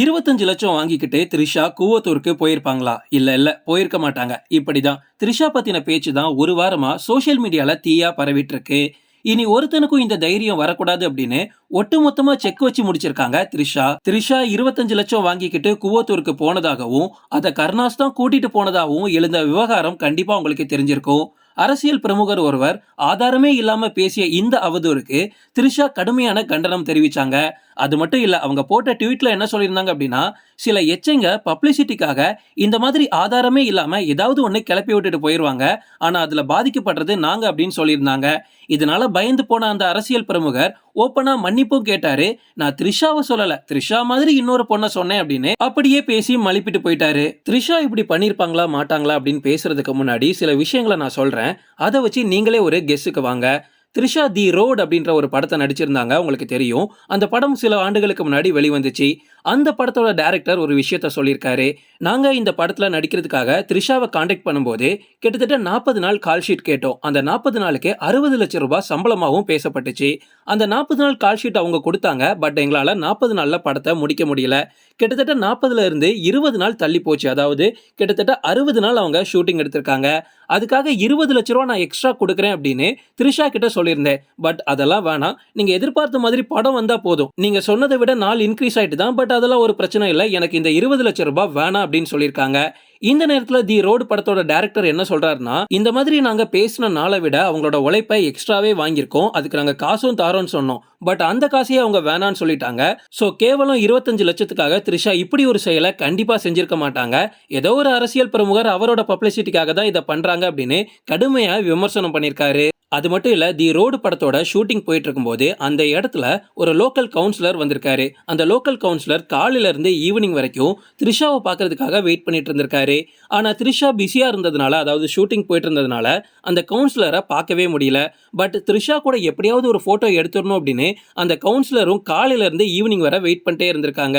இருபத்தஞ்சு லட்சம் வாங்கிக்கிட்டு த்ரிஷா கூவத்தூருக்கு போயிருப்பாங்களா? இல்ல இல்ல போயிருக்க மாட்டாங்க. இப்படிதான். த்ரிஷா பத்தின பேச்சு தான் ஒரு வாரமா சோஷியல் மீடியால தீயா பரவிட்டு இருக்கு இனி ஒருத்தனுக்கும் இந்த தைரியம் வரக்கூடாது அப்படின்னு ஒட்டுமொத்தமா செக் வச்சு முடிச்சிருக்காங்க த்ரிஷா. த்ரிஷா இருபத்தஞ்சு லட்சம் வாங்கிக்கிட்டு கூவத்தூருக்கு போனதாகவும் அதை கருணாஸ் தான் கூட்டிட்டு போனதாகவும் எழுந்த விவகாரம் கண்டிப்பா உங்களுக்கு தெரிஞ்சிருக்கும். அரசியல் பிரமுகர் ஒருவர் ஆதாரமே இல்லாம பேசிய இந்த அவதூறுக்கு த்ரிஷா கடுமையான கண்டனம் தெரிவிச்சாங்க. அது மட்டும் இல்லை அவங்க போட்ட ட்வீட்டில் என்ன சொல்லியிருந்தாங்க அப்படின்னா சில எச்சைங்க பப்ளிசிட்டிக்காக இந்த மாதிரி ஆதாரமே இல்லாமல் ஏதாவது ஒன்று கிளப்பி விட்டுட்டு போயிடுவாங்க ஆனால் அதில் பாதிக்கப்படுறது நாங்கள் அப்படின்னு சொல்லியிருந்தாங்க. இதனால் பயந்து போன அந்த அரசியல் பிரமுகர் ஓப்பனாக மன்னிப்பும் கேட்டாரு. நான் த்ரிஷாவை சொல்லலை. த்ரிஷா மாதிரி இன்னொரு பொண்ணை சொன்னேன் அப்படின்னு அப்படியே பேசி மலிப்பிட்டு போயிட்டாரு. த்ரிஷா இப்படி பண்ணியிருப்பாங்களா மாட்டாங்களா அப்படின்னு பேசுறதுக்கு முன்னாடி சில விஷயங்களை நான் சொல்கிறேன் அதை வச்சு நீங்களே ஒரு கெஸ்ஸுக்கு வாங்க. த்ரிஷா தி ரோட் அப்படின்ற ஒரு படத்தை நடிச்சிருந்தாங்க உங்களுக்கு தெரியும். அந்த படம் சில ஆண்டுகளுக்கு முன்னாடி வெளிவந்துச்சு. அந்த படத்தோட டேரக்டர் ஒரு விஷயத்த சொல்லியிருக்காரு. நாங்கள் இந்த படத்தில் நடிக்கிறதுக்காக த்ரிஷாவை காண்டாக்ட் பண்ணும்போது கிட்டத்தட்ட நாற்பது நாள் கால் ஷீட் கேட்டோம். அந்த நாற்பது நாளுக்கு அறுபது லட்சம் ரூபாய் சம்பளமாகவும் பேசப்பட்டுச்சு. அந்த நாற்பது நாள் கால் ஷீட் அவங்க கொடுத்தாங்க. பட் எங்களால் நாற்பது நாளில் படத்தை முடிக்க முடியல. கிட்டத்தட்ட நாற்பதுல இருந்து இருபது நாள் தள்ளி போச்சு. அதாவது கிட்டத்தட்ட அறுபது நாள் அவங்க ஷூட்டிங் எடுத்திருக்காங்க. அதுக்காக இருபது லட்ச ரூபா நான் எக்ஸ்ட்ரா கொடுக்குறேன் அப்படின்னு த்ரிஷா கிட்ட சொல்லியிருந்தேன். பட் அதெல்லாம் வேணாம். நீங்கள் எதிர்பார்த்த மாதிரி படம் வந்தால் போதும். நீங்கள் சொன்னதை விட நாள் இன்க்ரீஸ் ஆயிட்டு தான் பட் அதெல்லாம் ஒரு பிரச்சனை இல்லை. எனக்கு இந்த இருபது லட்சம் ரூபாய் வேணாம் அப்படின்னு சொல்லியிருக்காங்க. இந்த நேரத்தில் தி ரோடு படத்தோட டேரக்டர் என்ன சொல்றாருன்னா இந்த மாதிரி நாங்கள் பேசின நாளை விட அவங்களோட உழைப்பை எக்ஸ்ட்ராவே வாங்கியிருக்கோம். அதுக்கு நாங்கள் காசும் தாரோன்னு சொன்னோம். பட் அந்த காசையே அவங்க வேணான்னு சொல்லிட்டாங்க. ஸோ கேவலம் இருபத்தஞ்சு லட்சத்துக்காக த்ரிஷா இப்படி ஒரு செயலை கண்டிப்பாக செஞ்சிருக்க மாட்டாங்க. ஏதோ ஒரு அரசியல் பிரமுகர் அவரோட பப்ளிசிட்டிக்காக தான் இதை பண்ணுறாங்க அப்படின்னு கடுமையாக விமர்சனம் பண்ணியிருக்காரு. அது மட்டும் இல்லை தி ரோடு படத்தோட ஷூட்டிங் போயிட்டு இருக்கும்போது அந்த இடத்துல ஒரு லோக்கல் கவுன்சிலர் வந்திருக்காரு. அந்த லோக்கல் கவுன்சிலர் காலையிலேருந்து ஈவினிங் வரைக்கும் த்ரிஷாவை பார்க்கறதுக்காக வெயிட் பண்ணிட்டு இருந்திருக்காரு. ஆனால் த்ரிஷா பிஸியாக இருந்ததுனால அதாவது ஷூட்டிங் போயிட்டு இருந்ததுனால அந்த கவுன்சிலரை பார்க்கவே முடியல. பட் த்ரிஷா கூட எப்படியாவது ஒரு ஃபோட்டோ எடுத்துடணும் அப்படின்னு அந்த கவுன்சிலரும் காலையிலேருந்து ஈவினிங் வரை வெயிட் பண்ணிட்டே இருந்திருக்காங்க.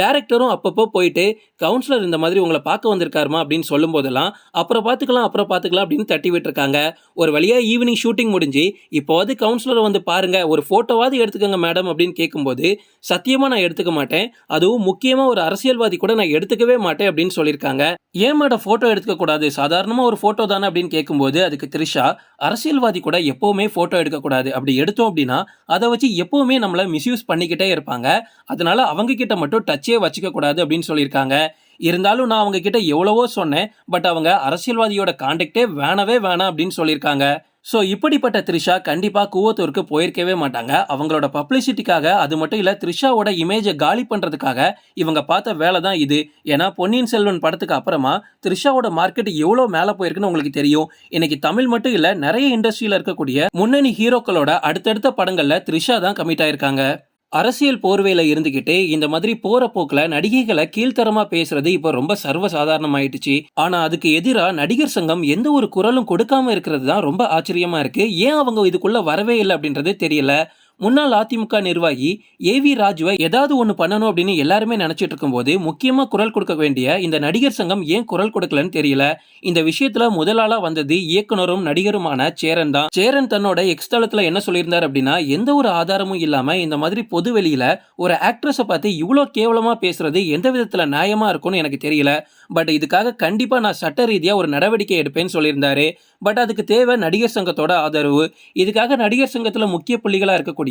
டேரக்டரும் அப்பப்போ போயிட்டு கவுன்சிலர் இந்த மாதிரி உங்களை பார்க்க வந்திருக்காருமா அப்படின்னு சொல்லும் போதெல்லாம் அப்புறம் பார்த்துக்கலாம் அப்புறம் பார்த்துக்கலாம் அப்படின்னு தட்டி விட்டுருக்காங்க. ஒரு வழியாக ஈவினிங் ஷூட்டிங் முடிஞ்சு இப்போவாது கவுன்சிலரை வந்து பாருங்க ஒரு ஃபோட்டோவாவது எடுத்துக்கோங்க மேடம் அப்படின்னு கேட்கும்போது சத்தியமாக நான் எடுத்துக்க மாட்டேன். அதுவும் முக்கியமாக ஒரு அரசியல்வாதி கூட நான் எடுத்துக்கவே மாட்டேன் அப்படின்னு சொல்லியிருக்காங்க. ஏன் மேடம் ஃபோட்டோ எடுத்துக்க சாதாரணமாக ஒரு ஃபோட்டோ தானே அப்படின்னு கேட்கும்போது அதுக்கு த்ரிஷா அரசியல்வாதி கூட எப்போவுமே ஃபோட்டோ எடுக்கக்கூடாது அப்படி எடுத்தோம் அப்படின்னா அதை வச்சு எப்போவுமே நம்மளை மிஸ்யூஸ் பண்ணிக்கிட்டே இருப்பாங்க. அதனால அவங்க கிட்ட மட்டும் டச்சே வச்சுக்கக்கூடாது அப்படின்னு சொல்லியிருக்காங்க. இருந்தாலும் நான் அவங்க கிட்ட எவ்வளவோ சொன்னேன் பட் அவங்க அரசியல்வாதியோட கான்டாக்டே வேணவே வேணாம் அப்படின்னு சொல்லியிருக்காங்க. ஸோ இப்படிப்பட்ட த்ரிஷா கண்டிப்பாக கூவத்தூருக்கு போயிருக்கவே மாட்டாங்க. அவங்களோட பப்ளிசிட்டிக்காக அது மட்டும் இல்லை த்ரிஷாவோட இமேஜை காலி பண்ணுறதுக்காக இவங்க பார்த்த வேலை தான் இது. ஏன்னா பொன்னியின் செல்வன் படத்துக்கு அப்புறமா த்ரிஷாவோட மார்க்கெட் எவ்வளோ மேலே போயிருக்குன்னு உங்களுக்கு தெரியும். இன்னைக்கு தமிழ் மட்டும் இல்லை நிறைய இண்டஸ்ட்ரியில் இருக்கக்கூடிய முன்னணி ஹீரோக்களோட அடுத்தடுத்த படங்களில் த்ரிஷா தான் கமிட் ஆயிருக்காங்க. அரசியல் போர்வையில் இருந்துகிட்டு இந்த மாதிரி போற போக்கில் நடிகைகளை கீழ்த்தரமா பேசுறது இப்போ ரொம்ப சர்வசாதாரணமாயிடுச்சு. ஆனா அதுக்கு எதிராக நடிகர் சங்கம் எந்த ஒரு குரலும் கொடுக்காம இருக்கிறது தான் ரொம்ப ஆச்சரியமா இருக்கு. ஏன் அவங்க இதுக்குள்ள வரவே இல்லை அப்படின்றது தெரியல. முன்னாள் அதிமுக நிர்வாகி ஏ வி ராஜுவை ஏதாவது ஒன்று பண்ணணும் அப்படின்னு எல்லாருமே நினச்சிட்டு இருக்கும்போது முக்கியமாக குரல் கொடுக்க வேண்டிய இந்த நடிகர் சங்கம் ஏன் குரல் கொடுக்கலன்னு தெரியல. இந்த விஷயத்தில் முதலாளாக வந்தது இயக்குனரும் நடிகருமான சேரன் தான். சேரன் தன்னோட எக்ஸ் தளத்தில் என்ன சொல்லியிருந்தார் அப்படின்னா எந்த ஒரு ஆதாரமும் இல்லாமல் இந்த மாதிரி பொது வெளியில் ஒரு ஆக்ட்ரஸை பார்த்து இவ்வளோ கேவலமாக பேசுறது எந்த விதத்தில் நியாயமாக இருக்கும்னு எனக்கு தெரியல. பட் இதுக்காக கண்டிப்பாக நான் சட்ட ரீதியாக ஒரு நடவடிக்கை எடுப்பேன்னு சொல்லியிருந்தாரு. பட் அதுக்கு தேவை நடிகர் சங்கத்தோட ஆதரவு. இதுக்காக நடிகர் சங்கத்தில் முக்கிய புள்ளிகளாக இருக்கக்கூடிய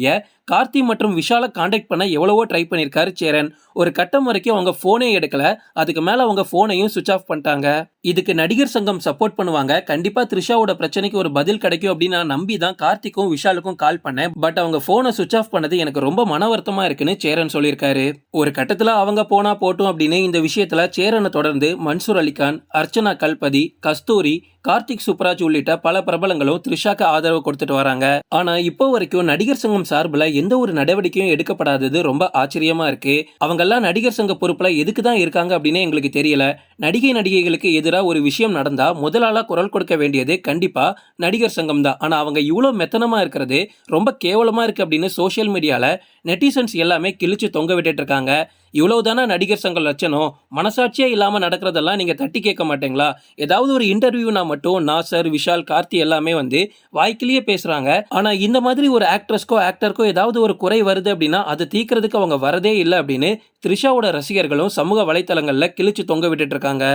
கார்த்தி மற்றும் விஷாலை காண்டாக்ட் பண்ண எவ்வளவோ ட்ரை பண்ணியிருக்காரு சேரன். ஒரு கட்டம் வரைக்கும் அவங்க ஃபோனே எடுக்கல. அதுக்கு மேல அவங்க ஃபோனையும் சுவிச் ஆஃப் பண்ணிட்டாங்க. இதுக்கு நடிகர் சங்கம் சப்போர்ட் பண்ணுவாங்க. கண்டிப்பா த்ரிஷாவோட பிரச்சனைக்கு ஒரு பதில் கிடைக்கும் அப்படின்னு நான் நம்பி தான் கார்த்திக்கும் விஷாலுக்கும் கால் பண்ணேன். பட் அவங்க ஃபோனை சுவிச் ஆஃப் பண்ணது எனக்கு ரொம்ப மன வருத்தமா இருக்குன்னு சேரன் சொல்லியிருக்காரு. ஒரு கட்டத்துல அவங்க போனா போட்டும் அப்படின்னு இந்த விஷயத்துல சேரனை தொடர்ந்து மன்சூர் அலிகான் அர்ச்சனா கல்பதி கஸ்தூரி கார்த்திக் சூப்பராஜ் உள்ளிட்ட பல பிரபலங்களும் த்ரிஷாக்கு ஆதரவு கொடுத்துட்டு வராங்க. ஆனா இப்போ வரைக்கும் நடிகர் சங்கம் சார்பில் எந்த ஒரு நடவடிக்கையும் எடுக்கப்படாதது ரொம்ப ஆச்சரியமா இருக்கு. அவங்கெல்லாம் நடிகர் சங்க பொறுப்புல எதுக்கு தான் இருக்காங்க அப்படின்னு எங்களுக்கு தெரியல. நடிகை நடிகைகளுக்கு எதிராக ஒரு விஷயம் நடந்தா முதலாளா குரல் கொடுக்க வேண்டியது கண்டிப்பா நடிகர் சங்கம் தான். ஆனா அவங்க இவ்வளோ மெத்தனமா இருக்கிறது ரொம்ப கேவலமா இருக்கு அப்படின்னு சோஷியல் மீடியால நெட்டிசன்ஸ் எல்லாமே கிழிச்சு தொங்க விட்டுட்டு இருக்காங்க. இவ்வளவுதானா நடிகர் சங்க லட்சணம்? மனசாட்சியே இல்லாமல் நடக்கிறதெல்லாம் நீங்கள் தட்டி கேட்க மாட்டீங்களா? ஏதாவது ஒரு இன்டர்வியூனா மட்டும் நாசர் விஷால் கார்த்தி எல்லாமே வந்து வாய்க்கிலேயே பேசுகிறாங்க ஆனால் இந்த மாதிரி ஒரு ஆக்ட்ரஸ்க்கோ ஆக்டருக்கோ ஏதாவது ஒரு குறை வருது அப்படின்னா அதை தீக்கிறதுக்கு அவங்க வரதே இல்லை அப்படின்னு த்ரிஷாவோட ரசிகர்களும் சமூக வலைத்தளங்களில் கிழிச்சு தொங்க விட்டுட்டு இருக்காங்க.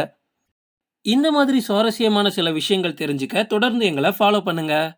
இந்த மாதிரி சுவாரஸ்யமான சில விஷயங்கள் தெரிஞ்சுக்க தொடர்ந்து எங்களை ஃபாலோ பண்ணுங்கள்